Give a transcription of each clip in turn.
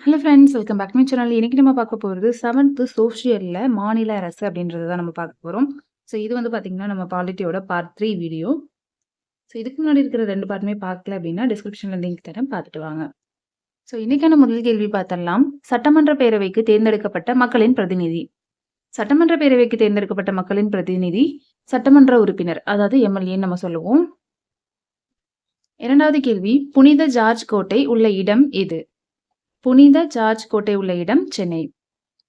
Hello friends welcome back my channel. இன்னைக்கு நம்ம பார்க்க போகிறது செவன்த்து சோஷியலில் மாநில அரசு அப்படின்றத தான் நம்ம பார்க்க போகிறோம் ஸோ இது வந்து பார்த்திங்கன்னா நம்ம பாலிட்டியோட பார்ட் த்ரீ வீடியோ. ஸோ இதுக்கு முன்னாடி இருக்கிற ரெண்டு பார்ட்டுமே பார்க்கல அப்படின்னா, டிஸ்கிரிப்ஷனில் லிங்க் தரேன் பார்த்துட்டு வாங்க. ஸோ இன்றைக்கான முதல் கேள்வி பார்த்தரலாம். சட்டமன்ற பேரவைக்கு தேர்ந்தெடுக்கப்பட்ட மக்களின் பிரதிநிதி. சட்டமன்ற பேரவைக்கு தேர்ந்தெடுக்கப்பட்ட மக்களின் பிரதிநிதி சட்டமன்ற உறுப்பினர். அதாவது எம்.எல்.ஏன்னு நம்ம சொல்லுவோம். இரண்டாவது கேள்வி புனித ஜார்ஜ் கோட்டை உள்ள இடம் எது? புனித ஜார்ஜ் கோட்டை உள்ள இடம் சென்னை.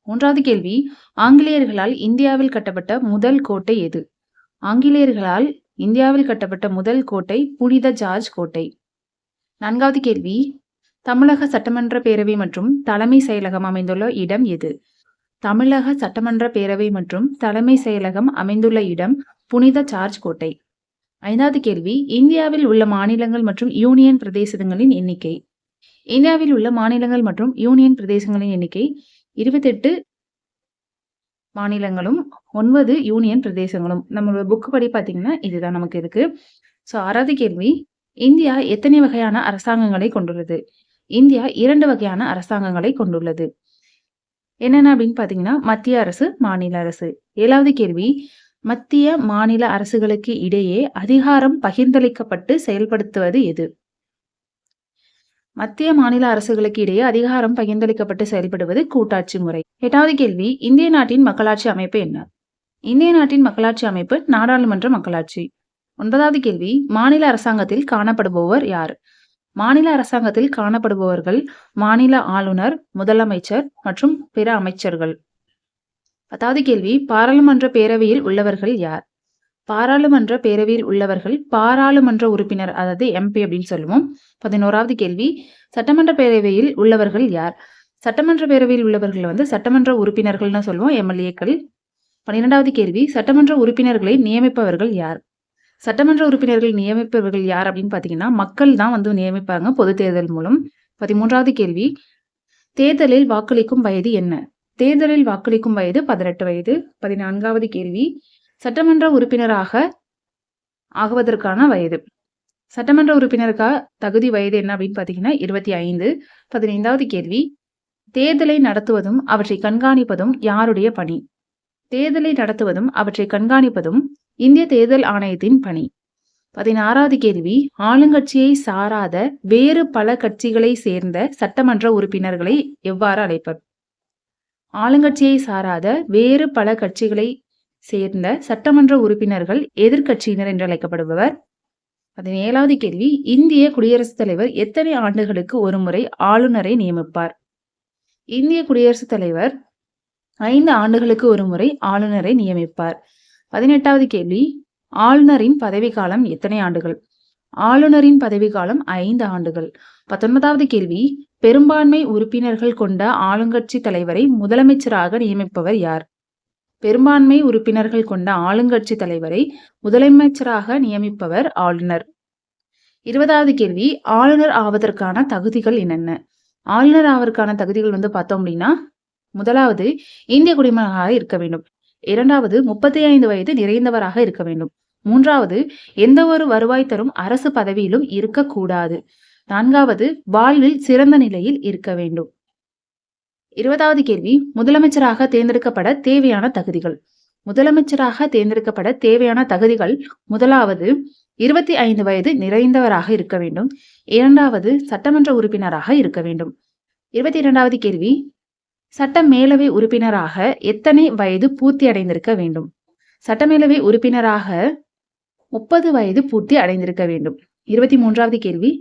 மூன்றாவது கேள்வி ஆங்கிலேயர்களால் இந்தியாவில் கட்டப்பட்ட முதல் கோட்டை எது? ஆங்கிலேயர்களால் இந்தியாவில் கட்டப்பட்ட முதல் கோட்டை புனித ஜார்ஜ் கோட்டை. நான்காவது கேள்வி தமிழக சட்டமன்ற பேரவை மற்றும் தலைமை செயலகம் அமைந்துள்ள இடம் எது? தமிழக சட்டமன்ற பேரவை மற்றும் தலைமை செயலகம் அமைந்துள்ள இடம் புனித சார்ஜ் கோட்டை. ஐந்தாவது கேள்வி இந்தியாவில் உள்ள மாநிலங்கள் மற்றும் யூனியன் பிரதேசங்களின் எண்ணிக்கை. இந்தியாவில் உள்ள மாநிலங்கள் மற்றும் யூனியன் பிரதேசங்களின் எண்ணிக்கை 28 மாநிலங்களும், ஒன்பது யூனியன் பிரதேசங்களும். நம்மளோட புக் படி பார்த்தீங்கன்னா, இதுதான் நமக்கு இருக்கு. ஸோ ஆறாவது கேள்வி இந்தியா எத்தனை வகையான அரசாங்கங்களை கொண்டுள்ளது? இந்தியா இரண்டு வகையான அரசாங்கங்களை கொண்டுள்ளது. என்னென்ன அப்படின்னு பார்த்தீங்கன்னா, மத்திய அரசு, மாநில அரசு. ஏழாவது கேள்வி மத்திய, மாநில அரசுகளுக்கு இடையே அதிகாரம் பகிர்ந்தளிக்கப்பட்டு செயல்படுத்துவது எது? மத்திய, மாநில அரசுகளுக்கு இடையே அதிகாரம் பகிர்ந்தளிக்கப்பட்டு செயல்படுவது கூட்டாட்சி முறை. எட்டாவது கேள்வி இந்திய நாட்டின் மக்களாட்சி அமைப்பு என்ன? இந்திய நாட்டின் மக்களாட்சி அமைப்பு நாடாளுமன்ற மக்களாட்சி. ஒன்பதாவது கேள்வி மாநில அரசாங்கத்தில் காணப்படுபவர் யார்? மாநில அரசாங்கத்தில் காணப்படுபவர்கள் மாநில ஆளுநர், முதலமைச்சர் மற்றும் பிற அமைச்சர்கள். 10வது கேள்வி பாராளுமன்ற பேரவையில் உள்ளவர்கள் யார்? பாராளுமன்ற பேரவையில் உள்ளவர்கள் பாராளுமன்ற உறுப்பினர் அதாவது எம்பி அப்படின்னு சொல்லுவோம். 11வது கேள்வி சட்டமன்ற பேரவையில் உள்ளவர்கள் யார்? சட்டமன்ற பேரவையில் உள்ளவர்கள் வந்து சட்டமன்ற உறுப்பினர்கள்னு சொல்லுவோம். எம்.எல்.ஏக்கள். 12வது கேள்வி சட்டமன்ற உறுப்பினர்களை நியமிப்பவர்கள் யார்? சட்டமன்ற உறுப்பினர்கள் நியமிப்பவர்கள் யார் அப்படின்னு பார்த்தீங்கன்னா, மக்கள் தான் வந்து நியமிப்பாங்க பொது தேர்தல் மூலம். 13வது கேள்வி தேர்தலில் வாக்களிக்கும் வயது என்ன? தேர்தலில் வாக்களிக்கும் வயது 18 வயது. 14வது கேள்வி சட்டமன்ற உறுப்பினராக ஆகுவதற்கான வயது. சட்டமன்ற உறுப்பினருக்கா தகுதி வயது என்ன அப்படின்னு பார்த்தீங்கன்னா, 25. 15வது கேள்வி தேர்தலை நடத்துவதும், அவற்றை கண்காணிப்பதும் யாருடைய பணி? தேர்தலை நடத்துவதும், அவற்றை கண்காணிப்பதும் இந்திய தேர்தல் ஆணையத்தின் பணி. 16வது கேள்வி ஆளுங்கட்சியை சாராத வேறு பல கட்சிகளை சேர்ந்த சட்டமன்ற உறுப்பினர்களை எவ்வாறு அழைப்பர்? ஆளுங்கட்சியை சாராத வேறு பல கட்சிகளை சேர்ந்த சட்டமன்ற உறுப்பினர்கள் எதிர்க்கட்சியினர் என்று அழைக்கப்படுபவர். 17வது கேள்வி இந்திய குடியரசுத் தலைவர் எத்தனை ஆண்டுகளுக்கு ஒருமுறை ஆளுநரை நியமிப்பார்? இந்திய குடியரசுத் தலைவர் ஐந்து ஆண்டுகளுக்கு ஒருமுறை ஆளுநரை நியமிப்பார். 18வது கேள்வி ஆளுநரின் பதவிக்காலம் எத்தனை ஆண்டுகள்? ஆளுநரின் பதவிக்காலம் ஐந்து ஆண்டுகள். 19வது கேள்வி பெரும்பான்மை உறுப்பினர்கள் கொண்ட ஆளுங்கட்சி தலைவரை முதலமைச்சராக நியமிப்பவர் யார்? பெரும்பான்மை உறுப்பினர்கள் கொண்ட ஆளுங்கட்சி தலைவரை முதலமைச்சராக நியமிப்பவர் ஆளுநர். 20வது கேள்வி ஆளுநர் ஆவதற்கான தகுதிகள் என்னென்ன? ஆளுநர் ஆவதற்கான தகுதிகள் வந்து பார்த்தோம் அப்படின்னா, முதலாவது இந்திய குடிமகனாக இருக்க வேண்டும். 2வது 35 வயது நிறைந்தவராக இருக்க வேண்டும். 3வது எந்தவொரு வருவாய் தரும் அரசு பதவியிலும் இருக்கக்கூடாது. நான்காவது வாழ்வில் சிறந்த நிலையில் இருக்க வேண்டும். 20வது கேள்வி முதலமைச்சராக தேர்ந்தெடுக்கப்பட தேவையான தகுதிகள். முதலமைச்சராக தேர்ந்தெடுக்கப்பட தேவையான தகுதிகள் முதலாவது 25 வயது நிறைந்தவராக இருக்க வேண்டும். இரண்டாவது சட்டமன்ற உறுப்பினராக இருக்க வேண்டும். 22வது கேள்வி சட்ட மேலவை உறுப்பினராக எத்தனை வயது பூர்த்தி அடைந்திருக்க வேண்டும்? சட்டமேலவை உறுப்பினராக 30 வயது பூர்த்தி அடைந்திருக்க வேண்டும். 23வது கேள்வி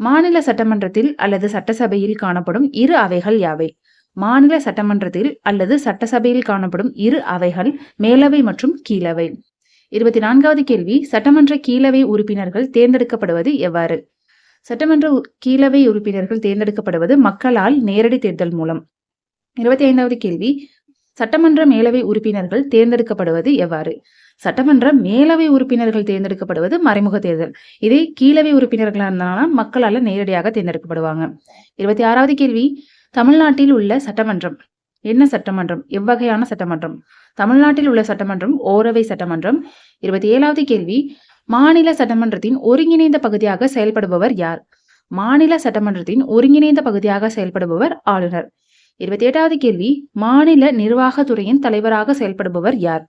மாநில சட்டமன்றத்தில் அல்லது சட்டசபையில் காணப்படும் இரு அவைகள் யாவை? மாநில சட்டமன்றத்தில் அல்லது சட்டசபையில் காணப்படும் இரு அவைகள் மேலவை மற்றும் கீழவை. 24வது கேள்வி சட்டமன்ற கீழவை உறுப்பினர்கள் தேர்ந்தெடுக்கப்படுவது எவ்வாறு? சட்டமன்ற கீழவை உறுப்பினர்கள் தேர்ந்தெடுக்கப்படுவது மக்களால் நேரடி தேர்தல் மூலம். 25வது கேள்வி சட்டமன்ற மேலவை உறுப்பினர்கள் தேர்ந்தெடுக்கப்படுவது எவ்வாறு? சட்டமன்ற மேலவை உறுப்பினர்கள் தேர்ந்தெடுக்கப்படுவது மறைமுக தேர்தல். இதே கீழவை உறுப்பினர்களாக இருந்தாலும் மக்களால் நேரடியாக தேர்ந்தெடுக்கப்படுவாங்க. 26வது கேள்வி தமிழ்நாட்டில் உள்ள சட்டமன்றம் என்ன சட்டமன்றம்? எவ்வகையான சட்டமன்றம்? தமிழ்நாட்டில் உள்ள சட்டமன்றம் ஓரவை சட்டமன்றம். 27வது கேள்வி மாநில சட்டமன்றத்தின் ஒருங்கிணைந்த பகுதியாக செயல்படுபவர் யார்? மாநில சட்டமன்றத்தின் ஒருங்கிணைந்த பகுதியாக செயல்படுபவர் ஆளுநர் இருபத்தி எட்டாவது கேள்வி மாநில நிர்வாகத்துறையின் தலைவராக செயல்படுபவர் யார்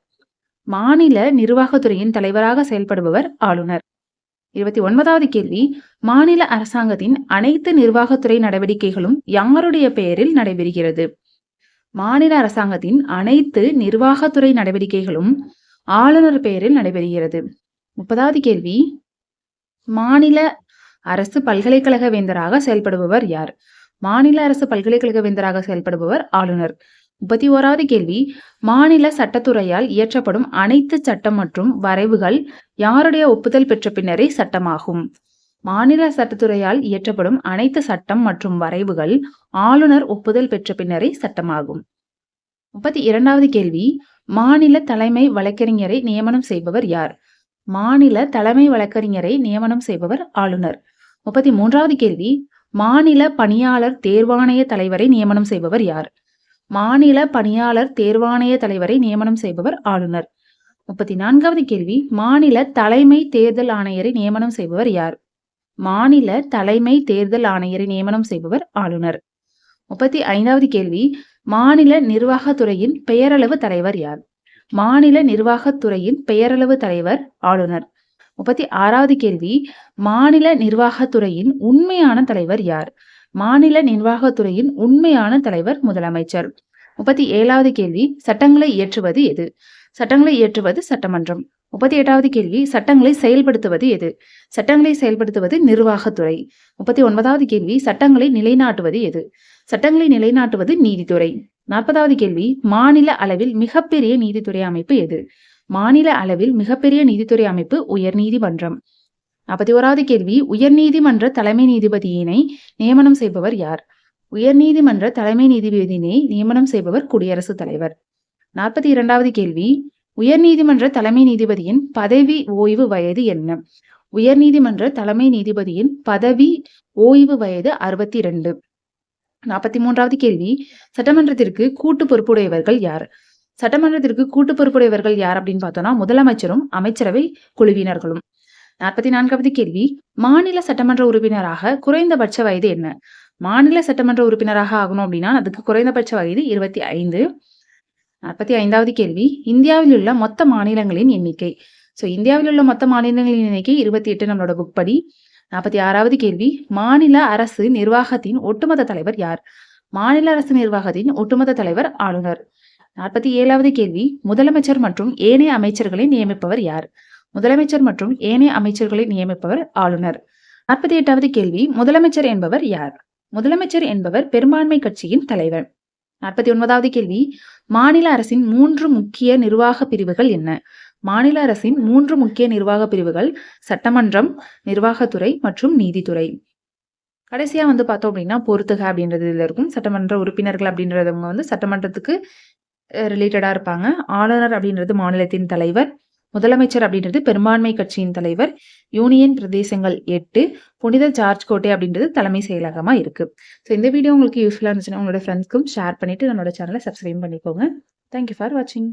மாநில நிர்வாகத்துறையின் தலைவராக செயல்படுபவர் ஆளுநர் இருபத்தி ஒன்பதாவது கேள்வி மாநில அரசாங்கத்தின் அனைத்து நிர்வாகத்துறை நடவடிக்கைகளும் யாருடைய பெயரில் நடைபெறுகிறது? மாநில அரசாங்கத்தின் அனைத்து நிர்வாகத்துறை நடவடிக்கைகளும் ஆளுநர் பெயரில் நடைபெறுகிறது. முப்பதாவது கேள்வி மாநில அரசு பல்கலைக்கழக வேந்தராக செயல்படுபவர் யார்? மாநில அரசு பல்கலைக்கழக வேந்தராக செயல்படுபவர் ஆளுநர். முப்பத்தி ஓராவது கேள்வி. மாநில சட்டத்துறையால் இயற்றப்படும் அனைத்து சட்டம் மற்றும் வரைவுகள் யாருடைய ஒப்புதல் பெற்ற பின்னரே சட்டமாகும்? மாநில சட்டத்துறையால் இயற்றப்படும் அனைத்து சட்டம் மற்றும் வரைவுகள் ஆளுநர் ஒப்புதல் பெற்ற பின்னரே சட்டமாகும். முப்பத்தி இரண்டாவது கேள்வி. மாநில தலைமை வழக்கறிஞரை நியமனம் செய்பவர் யார்? மாநில தலைமை வழக்கறிஞரை நியமனம் செய்பவர் ஆளுநர். முப்பத்தி மூன்றாவது கேள்வி. மாநில பணியாளர் தேர்வாணைய தலைவரை நியமனம் செய்பவர் யார்? மாநில பணியாளர் தேர்வாணைய தலைவரை நியமனம் செய்பவர் ஆளுநர். முப்பத்தி நான்காவது கேள்வி மாநில தலைமை தேர்தல் ஆணையரை நியமனம் செய்பவர் யார்? மாநில தலைமை தேர்தல் ஆணையரை நியமனம் செய்பவர் ஆளுநர். முப்பத்தி ஐந்தாவது கேள்வி மாநில நிர்வாகத்துறையின் பெயரளவு தலைவர் யார்? மாநில நிர்வாகத்துறையின் பெயரளவு தலைவர் ஆளுநர். முப்பத்தி ஆறாவது கேள்வி மாநில நிர்வாகத்துறையின் உண்மையான தலைவர் யார்? மாநில நிர்வாகத்துறையின் உண்மையான தலைவர் முதலமைச்சர். முப்பத்தி ஏழாவது கேள்வி சட்டங்களை இயற்றுவது எது? சட்டங்களை இயற்றுவது சட்டமன்றம். முப்பத்தி எட்டாவது கேள்வி சட்டங்களை செயல்படுத்துவது எது? சட்டங்களை செயல்படுத்துவது நிர்வாகத்துறை. முப்பத்தி ஒன்பதாவது கேள்வி சட்டங்களை நிலைநாட்டுவது எது? சட்டங்களை நிலைநாட்டுவது நீதித்துறை. நாற்பதாவது கேள்வி மாநில அளவில் மிகப்பெரிய நீதித்துறை அமைப்பு எது? மாநில அளவில் மிகப்பெரிய நீதித்துறை அமைப்பு உயர்நீதிமன்றம். நாற்பத்தி ஓராவது கேள்வி உயர்நீதிமன்ற தலைமை நீதிபதியினை நியமனம் செய்பவர் யார்? உயர்நீதிமன்ற தலைமை நீதிபதியினை நியமனம் செய்பவர் குடியரசுத் தலைவர். நாற்பத்தி இரண்டாவது கேள்வி உயர்நீதிமன்ற தலைமை நீதிபதியின் பதவி ஓய்வு வயது என்ன? உயர்நீதிமன்ற தலைமை நீதிபதியின் பதவி ஓய்வு வயது அறுபத்தி இரண்டு நாற்பத்தி மூன்றாவது கேள்வி சட்டமன்றத்திற்கு கூட்டு பொறுப்புடையவர்கள் யார்? சட்டமன்றத்திற்கு கூட்டு பொறுப்புடையவர்கள் யார் அப்படின்னு பார்த்தோம்னா முதலமைச்சரும் அமைச்சரவை குழுவினர்களும். நாற்பத்தி நான்காவது கேள்வி மாநில சட்டமன்ற உறுப்பினராக குறைந்தபட்ச வயது என்ன? மாநில சட்டமன்ற உறுப்பினராக ஆகணும் அப்படின்னா அதுக்கு குறைந்தபட்ச வயது இருபத்தி ஐந்து. நாற்பத்தி ஐந்தாவது கேள்வி இந்தியாவில் உள்ள மொத்த மாநிலங்களின் எண்ணிக்கை. ஸோ இந்தியாவில் உள்ள மொத்த மாநிலங்களின் எண்ணிக்கை இருபத்தி எட்டு நம்மளோட புக் படி. நாற்பத்தி ஆறாவது கேள்வி மாநில அரசு நிர்வாகத்தின் ஒட்டுமொத்த தலைவர் யார்? மாநில அரசு நிர்வாகத்தின் ஒட்டுமொத்த தலைவர் ஆளுநர். நாற்பத்தி ஏழாவது கேள்வி முதலமைச்சர் மற்றும் ஏனைய அமைச்சர்களை நியமிப்பவர் யார்? முதலமைச்சர் மற்றும் ஏனைய அமைச்சர்களை நியமிப்பவர் ஆளுநர். நாற்பத்தி எட்டாவது கேள்வி முதலமைச்சர் என்பவர் யார்? முதலமைச்சர் என்பவர் பெரும்பான்மை கட்சியின் தலைவர். நாற்பத்தி ஒன்பதாவது கேள்வி மாநில அரசின் மூன்று முக்கிய நிர்வாக பிரிவுகள் என்ன? மாநில அரசின் மூன்று முக்கிய நிர்வாக பிரிவுகள் சட்டமன்றம் நிர்வாகத்துறை மற்றும் நீதித்துறை. கடைசியா வந்து பார்த்தோம் அப்படின்னா பொறுத்துக அப்படின்றது இதுல இருக்கும். சட்டமன்ற உறுப்பினர்கள் அப்படின்றதவங்க வந்து சட்டமன்றத்துக்கு ரிலேட்டடா இருப்பாங்க. ஆளுநர் அப்படின்றது மாநிலத்தின் தலைவர். முதலமைச்சர் அப்படின்றது பெரும்பான்மை கட்சியின் தலைவர். யூனியன் பிரதேசங்கள் எட்டு புனித ஜார்ஜ் கோட்டை அப்படின்றது தலைமை செயலகமா இருக்கு. ஸோ இந்த வீடியோ உங்களுக்கு யூஸ்ஃபுல்லாக இருந்துச்சுன்னா உங்களோட ஃப்ரெண்ட்ஸ்க்கும் ஷேர் பண்ணிட்டு நம்மளோட சேனலை சப்ஸ்கிரைப் பண்ணிக்கோங்க. தேங்க்யூ ஃபார் வாட்சிங்